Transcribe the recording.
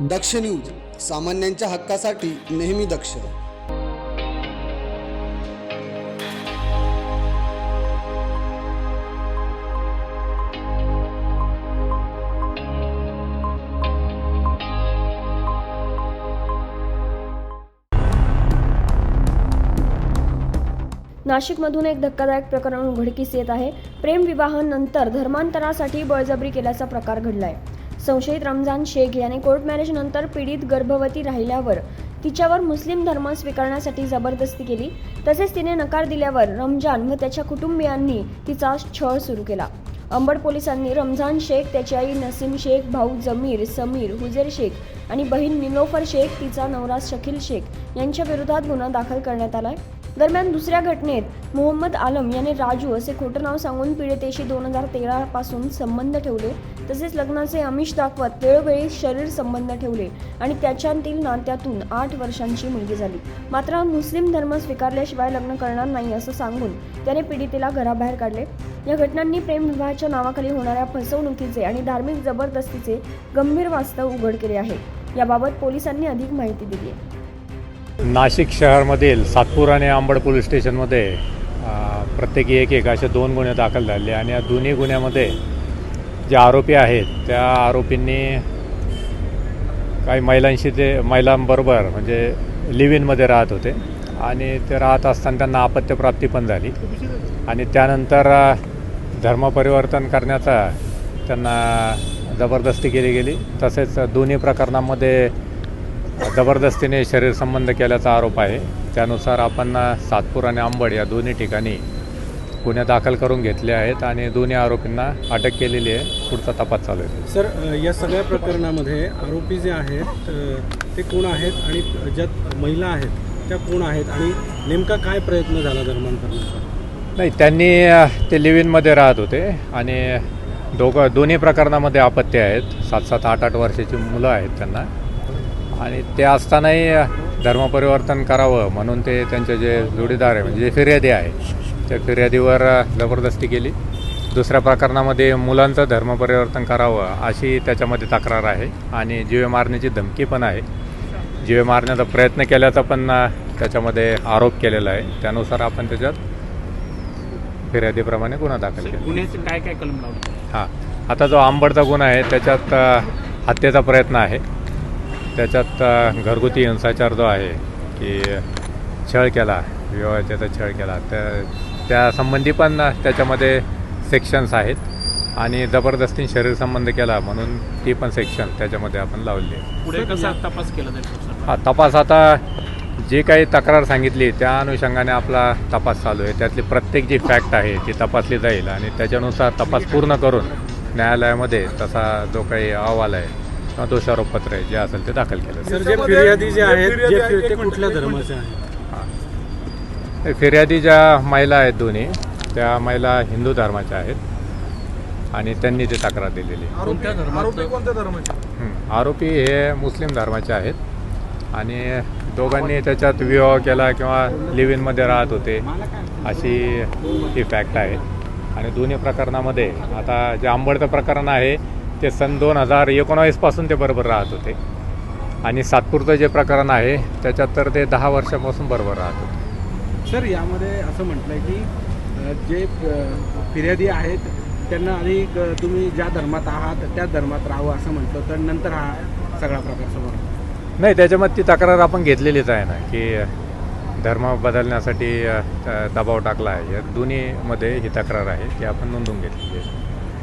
दक्ष news सामान्यांच्या हक्कासाठी नेहमी दक्ष. नाशिकमधून एक धक्कादायक प्रकरण उघडकीस येत आहे. प्रेमविवाहानंतर धर्मांतरासाठी बळजबरी केल्याचा प्रकार घडलाय. संशयित रमजान शेख याने कोर्ट मॅरेजनंतर पीडित गर्भवती राहिल्यावर तिच्यावर मुस्लिम धर्म स्वीकारण्यासाठी जबरदस्ती केली. तसेच तिने नकार दिल्यावर रमजान व त्याच्या कुटुंबियांनी तिचा छळ सुरू केला. अंबड पोलिसांनी रमजान शेख त्याची आई नसीम शेख भाऊ जमीर समीर हुजेर शेख आणि बहीण निलोफर शेख तिचा नवरा शकील शेख यांच्या विरोधात गुन्हा दाखल करण्यात आला आहे दरम्यान दुसऱ्या घटनेत मोहम्मद आलम याने राजू असे खोटं नाव सांगून पीडितेशी दोन हजार तेरापासून संबंध ठेवले. तसेच लग्नाचे आमिष दाखवत वेळोवेळी शरीर संबंध ठेवले आणि त्याच्यातील नात्यातून आठ वर्षांची मुलगी झाली. मात्र मुस्लिम धर्म स्वीकारल्याशिवाय लग्न करणार नाही असं सांगून त्याने पीडितेला घराबाहेर काढले. या घटनांनी प्रेमविवाहाच्या नावाखाली होणाऱ्या फसवणुकीचे आणि धार्मिक जबरदस्तीचे गंभीर वास्तव उघड केले आहे. याबाबत पोलिसांनी अधिक माहिती दिली आहे. नाशिक शहरामधील सातपूर आणि आंबड पोलीस स्टेशनमध्ये प्रत्येकी एक एक असे दोन गुन्हे दाखल झाले आणि या दोन्ही गुन्ह्यामध्ये जे आरोपी आहेत त्या आरोपींनी काही महिलांशी ते महिलांबरोबर म्हणजे लिव्ह इनमध्ये राहत होते आणि ते राहत असताना त्यांना अपत्यप्राप्ती पण झाली. आणि त्यानंतर धर्मपरिवर्तन करण्याचा त्यांना जबरदस्ती केली गेली. तसेच दोन्ही प्रकरणामध्ये जबरदस्तीने शरीर संबंध केल्याचा आरोप आहे. त्यानुसार आपण सातपूर आणि अंबड या दोन्ही ठिकाणी गुन्हे दाखल करून घेतले आहेत आणि दोन्ही आरोपींना अटक केलेली आहे. पुढचा तपास चालू आहे. सर या सगळ्या प्रकरणामध्ये आरोपी जे आहेत ते कोण आहेत आणि ज्या महिला आहेत त्या कोण आहेत आणि नेमका काय प्रयत्न झाला धर्मांतरणाचा नाही त्यांनी ते लिव्ह इनमध्ये राहत होते आणि दोघं दोन्ही प्रकरणामध्ये आपत्ती आहेत. सात सात आठ आठ वर्षाची मुलं आहेत त्यांना. आणि ते असतानाही धर्मपरिवर्तन करावं म्हणून ते त्यांचे जे जोडीदार आहे म्हणजे जे फिर्यादी आहे त्या फिर्यादीवर जबरदस्ती केली. दुसऱ्या प्रकरणामध्ये मुलांचं धर्मपरिवर्तन करावं अशी त्याच्यामध्ये तक्रार आहे आणि जीवे मारण्याची धमकी पण आहे. जीवे मारण्याचा प्रयत्न केल्याचा पण त्याच्यामध्ये आरोप केलेला आहे. त्यानुसार आपण त्याच्यात फिर्यादीप्रमाणे गुन्हा दाखल केला. काय काय कलम हां. आता जो आंबडचा गुन्हा आहे त्याच्यात हत्येचा प्रयत्न आहे. त्याच्यात घरगुती हिंसाचार जो आहे की छळ केला विवाहाचा छळ केला त्या त्या संबंधी पण त्याच्यामध्ये सेक्शन्स आहेत आणि जबरदस्ती शरीर संबंध केला म्हणून ती पण सेक्शन त्याच्यामध्ये आपण लावली आहे. पुढे कसा तपास केला हा तपास आता जे काही तक्रार सांगितली त्या अनुषंगाने आपला तपास चालू आहे. त्यातली प्रत्येक जी फॅक्ट आहे ती तपासली जाईल आणि त्याच्यानुसार तपास पूर्ण करून न्यायालयामध्ये तसा जो काही अहवाल आहे दोषारोपपत्र आहे जे असेल ते दाखल केलं. सर जे फिर्यादी जे आहेत जे ते कुठल्या धर्माचे आहेत? हे. फिर्यादी ज्या महिला आहेत दोन्ही त्या महिला हिंदू धर्माच्या आहेत आणि त्यांनी ती तक्रार दिलेली आहे. कोणत्या धर्मात हं. आरोपी हे मुस्लिम धर्माचे आहेत आणि दोघांनी त्याच्यात विवाह केला किंवा लिव्ह इनमध्ये राहत होते अशी ही फॅक्ट आहे. आणि दोन्ही प्रकरणामध्ये आता जे आंबडचं प्रकरण आहे ते सन दोन हजार एकोणावीसपासून ते बरोबर राहत होते. आणि सातपूरचं जे प्रकरण आहे त्याच्यात तर ते दहा वर्षापासून बरोबर राहत होते. सर यामध्ये असं म्हटलंय की अ, जे फिर्यादी आहेत त्यांना आधी तुम्ही ज्या धर्मात आहात त्या धर्मात राहावं असं म्हटलं तर नंतर हा सगळा प्रकार समोर. नाही त्याच्यामध्ये ती तक्रार आपण घेतलेलीच आहे ना की धर्म बदलण्यासाठी दबाव टाकला आहे. या दोन्हीमध्ये ही तक्रार आहे ती आपण नोंदवून घेतलेली आहे.